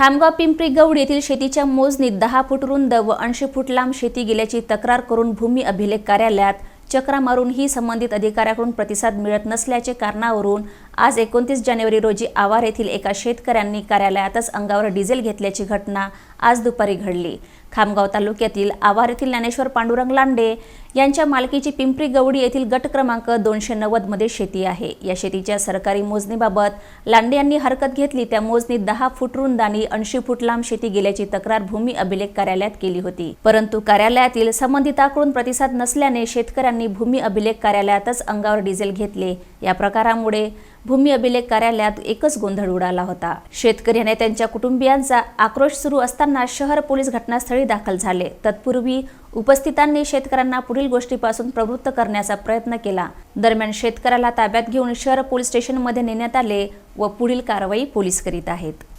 खामगाव पिंपरी गौड येथील शेतीच्या मोजणीत दहा फूट रुंद व ऐंशी फूट लांब शेती गेल्याची तक्रार करून भूमी अभिलेख कार्यालयात चक्रा मारूनही संबंधित अधिकाऱ्याकडून प्रतिसाद मिळत नसल्याचे कारणावरून आज एकोणतीस जानेवारी रोजी आवार येथील एका शेतकऱ्यांनी कार्यालयातच अंगावर डिझेल घेतल्याची घटना आज दुपारी घडली. खामगाव तालुक्यातील आवार येथील ज्ञानेश्वर पांडुरंग लांडे यांच्या मालकीची पिंपरी गवडी येथील गट क्रमांक दोनशे नव्वदमध्ये शेती आहे. या शेतीच्या सरकारी मोजणीबाबत लांडे यांनी हरकत घेतली. त्या मोजणीत दहा फूट रुंद आणि ऐंशी फूट लांब शेती गेल्याची तक्रार भूमी अभिलेख कार्यालयात केली होती. परंतु कार्यालयातील संबंधिताकडून प्रतिसाद नसल्याने शेतकऱ्यांनी भूमी अभिलेख कार्यालयातच अंगावर डिझेल घेतले. या प्रकारामुळे भूमी अभिलेख कार्यालयात एकच गोंधळ उडाला होता. शेतकरी आणि त्यांच्या कुटुंबियांचा आक्रोश सुरू असताना शहर पोलीस घटनास्थळी दाखल झाले. तत्पूर्वी उपस्थितांनी शेतकऱ्यांना पुढील गोष्टीपासून प्रवृत्त करण्याचा प्रयत्न केला. दरम्यान शेतकऱ्याला ताब्यात घेऊन शहर पोलीस स्टेशनमध्ये नेण्यात आले व पुढील कारवाई पोलीस करीत आहेत.